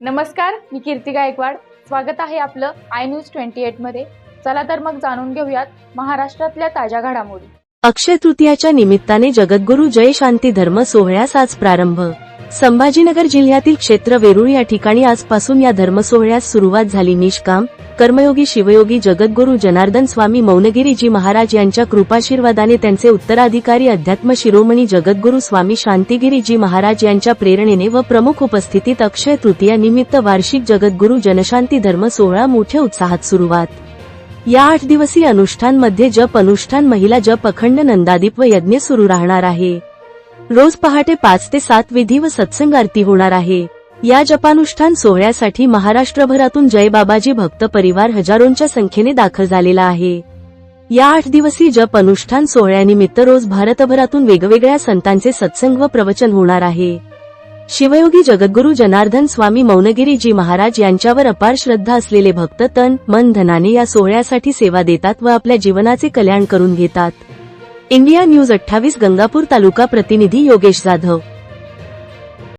नमस्कार मी कीर्ती गायकवाड. स्वागत आहे आपलं आय न्यूज ट्वेंटी एटमध्ये. चला तर मग जाणून घेऊयात महाराष्ट्रातल्या ताज्या घडामोडी. अक्षय तृतीयाच्या निमित्ताने जगद्गुरु जय शांती धर्म सोहळ्यास आज प्रारंभ. संभाजीनगर जिल्ह्यातील क्षेत्र वेरूळ या ठिकाणी आजपासून या धर्मसोहळ्यास सुरुवात झाली. निष्काम कर्मयोगी शिवयोगी जगद्गुरु जनार्दन स्वामी मौनगिरीजी महाराज यांच्या कृपाशीर्वादाने त्यांचे उत्तराधिकारी अध्यात्म शिरोमणी जगद्गुरु स्वामी शांतिगिरीजी महाराज यांच्या प्रेरणेने व प्रमुख उपस्थितीत अक्षय तृतीया निमित्त वार्षिक जगद्गुरु जनशांती धर्म सोहळा मोठ्या उत्साहात सुरुवात. या आठ दिवसीय अनुष्ठानमध्ये जप अनुष्ठान महिला जप अखंड नंदादीप व यज्ञ सुरू राहणार आहे. रोज पहाटे पाच ते सात विधी व सत्संग आरती होणार आहे. या जपानुष्ठान सोहळ्यासाठी महाराष्ट्रभरातून जय बाबाजी भक्त परिवार हजारोंच्या संख्येने दाखल झालेला आहे. या आठ दिवसीय जप अनुष्ठान सोहळ्यानिमित्त रोज भारतभरातून वेगवेगळ्या संतांचे सत्संग व प्रवचन होणार आहे. शिवयोगी जगद्गुरु जनार्दन स्वामी मौनगिरीजी महाराज यांच्यावर अपार श्रद्धा असलेले भक्त तन मन धनाने या सोहळ्यासाठी सेवा देतात व आपल्या जीवनाचे कल्याण करून घेतात. इंडिया न्यूज अठ्ठावीस गंगापूर तालुका प्रतिनिधी योगेश जाधव.